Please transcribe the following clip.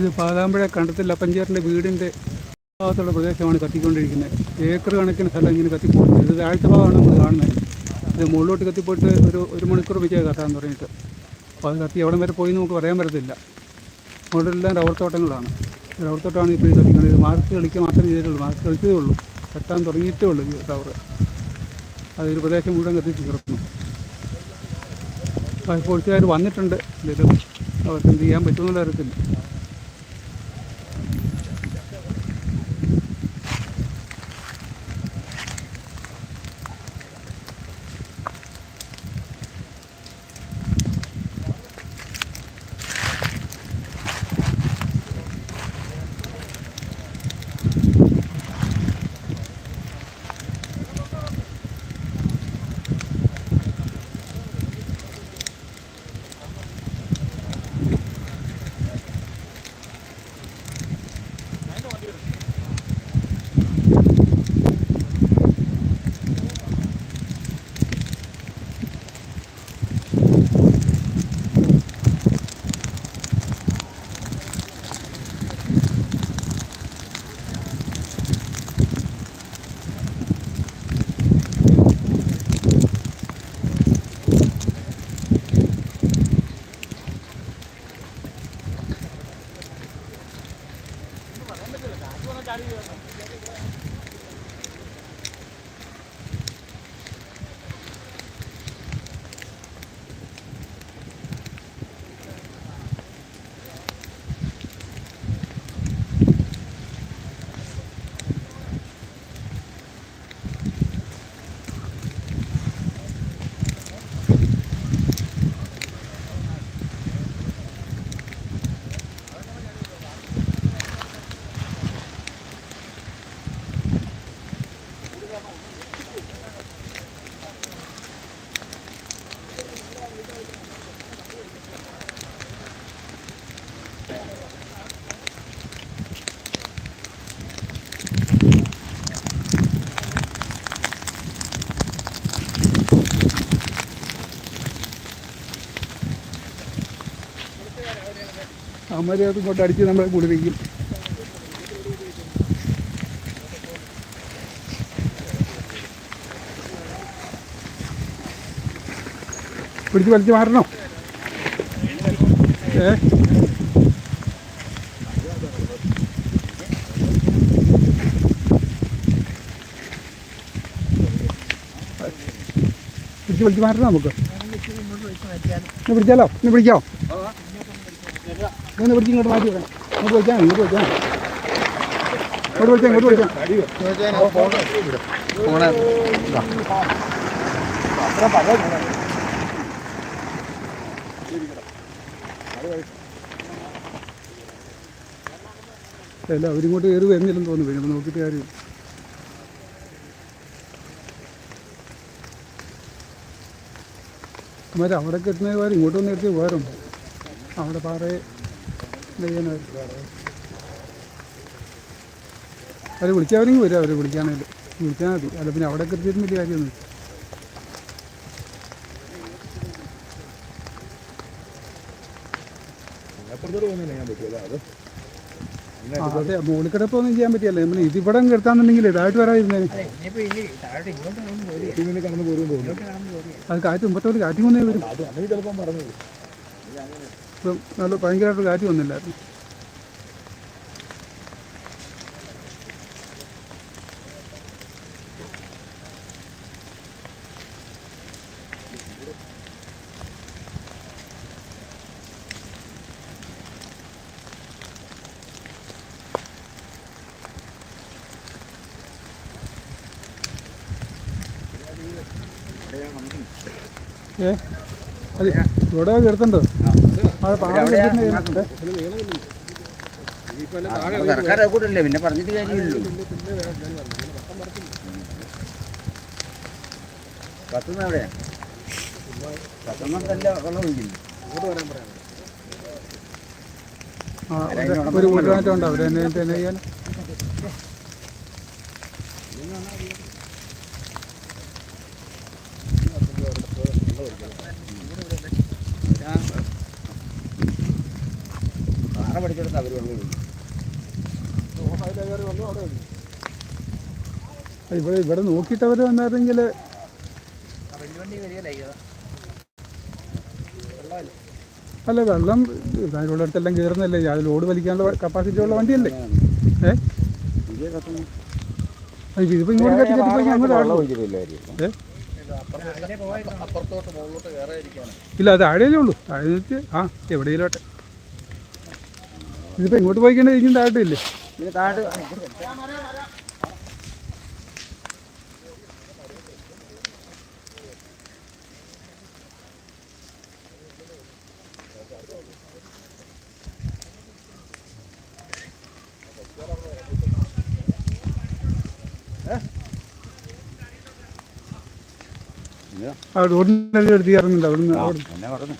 ഇത് പാതാമ്പുഴ കണ്ടത്തിൽ അപ്പഞ്ചേറിന്റെ വീടിന്റെ ഭാഗത്തുള്ള പ്രദേശമാണ് കത്തിക്കൊണ്ടിരിക്കുന്നത്. ഏക്കർ കണക്കിന് സ്ഥലം ഇങ്ങനെ കത്തിപ്പോകുന്നത് ഇത് താഴ്ച ഭാഗമാണ് നമ്മൾ കാണുന്നത്. ഇത് മുകളിലോട്ട് കത്തിപ്പോയിട്ട് ഒരു ഒരു മണിക്കൂർ വെച്ചാൽ കത്താന്ന് പറഞ്ഞിട്ട്. അപ്പോൾ അത് കത്തി എവിടം വരെ പോയി നമുക്ക് പറയാൻ പറ്റത്തില്ല. മുകളിലെല്ലാം റബ്ബർ തോട്ടങ്ങളാണ്. ഈ റബ്ബർ തോട്ടമാണ് ഇപ്പോൾ ഇത് കത്തിക്കുന്നത്. ഇത് മാർക്ക് കളിക്കുക മാത്രമേ ചെയ്തിട്ടുള്ളൂ. മാർക്ക് കളിച്ചതേ ഉള്ളൂ. കത്താൻ തുടങ്ങിയിട്ടേ ഉള്ളൂ ഈ റബ്ബർ. അതൊരു പ്രദേശം മുഴുവൻ കത്തിച്ച് കിടക്കുന്നു. പോലീസുകാർ വന്നിട്ടുണ്ട്. ഇതിലും അവർക്ക് എന്ത് ചെയ്യാൻ പറ്റുമെന്നുള്ള അറിയത്തില്ല. 頑張ってください。അമ്മ ഇങ്ങോട്ട് അടിച്ച് നമ്മളെ കുളിപ്പിക്കും പിടിച്ച് വലിച്ച് മാറണോ? ഏ? പിടിച്ച് വലിച്ച് മാറണോ നമുക്ക്? പിടിച്ചാലോ? ഇന്ന് പിടിക്കാമോ ഇങ്ങനെ പിടിച്ച് ഇങ്ങോട്ട് മാറ്റി വെക്കണം. ഇങ്ങോട്ട് വെച്ചാൽ ഇങ്ങോട്ട് വെച്ചാൽ ഇങ്ങോട്ട് വെച്ചാൽ ഇങ്ങോട്ട് വെച്ചാൽ അല്ല അവരിങ്ങോട്ട് കയറി വരുന്നില്ലെന്ന് തോന്നുന്നു. പിന്നെ നോക്കിയിട്ട് കാര്യം മറ്റേ അവിടെ കിട്ടുന്ന കാര്യം ഇങ്ങോട്ട് വന്ന് വേറും അവിടെ പാറയെ നെയ്യാനായിട്ട് അവർ വിളിച്ചവരെങ്കിൽ വരും അവർ വിളിക്കാനായിട്ട്. വിളിച്ചാൽ മതി. അല്ല പിന്നെ അവിടെ കൃത്യം വലിയ കാര്യമൊന്നും അതെ? മുകളിൽ കിടപ്പൊന്നും ചെയ്യാൻ പറ്റിയല്ല? നമ്മൾ ഇതിവിടെ കിടത്താന്നുണ്ടെങ്കിൽ ഇതായിട്ട് വരാതിരുന്നേ. അത് കാറ്റ് മുമ്പത്തോട് കാറ്റ് വന്നേ വരും. ഇപ്പം നല്ല ഭയങ്കരമായിട്ട് കാറ്റ് വന്നില്ലായിരുന്നു. ഏ? അതെ ഇവിടെ കിടത്തുണ്ടോ? സർക്കാർ കൂട്ടല്ലേ? പിന്നെ പറഞ്ഞിട്ട് കാര്യമില്ലല്ലോ. കത്തുന്ന എവിടെയാ കത്തുന്നതല്ല വെള്ളം ഒഴിക്കുന്നു ഒരു- ഒരു ഉണ്ടാവില്ല? എന്നെ ചെയ്യാൻ? ഒഴിക്കും. ഇവിടെ ഇവിടെ നോക്കിയിട്ട് അവർ വന്നായിരുന്നെങ്കിൽ അല്ല വെള്ളം അടുത്തെല്ലാം കയറുന്നല്ലേ? അതിൽ ഓട് വലിക്കാനുള്ള കപ്പാസിറ്റി ഉള്ള വണ്ടിയല്ലേ? ഏ? ഇതിപ്പോ ഇങ്ങോട്ട് കത്തി ഇല്ല താഴെയല്ലേ ഉള്ളൂ. താഴെ ആ എവിടെയിലോട്ടെ ഇതിപ്പോ ഇങ്ങോട്ട് പോയിക്കണ്ട ഇനി ഇരിക്കും താഴട്ടില്ലേ പിന്നെ താഴെ ആ റോഡിന്റെ അടുത്ത് കയറുന്നുണ്ട്. അവിടുന്ന് അവിടെ.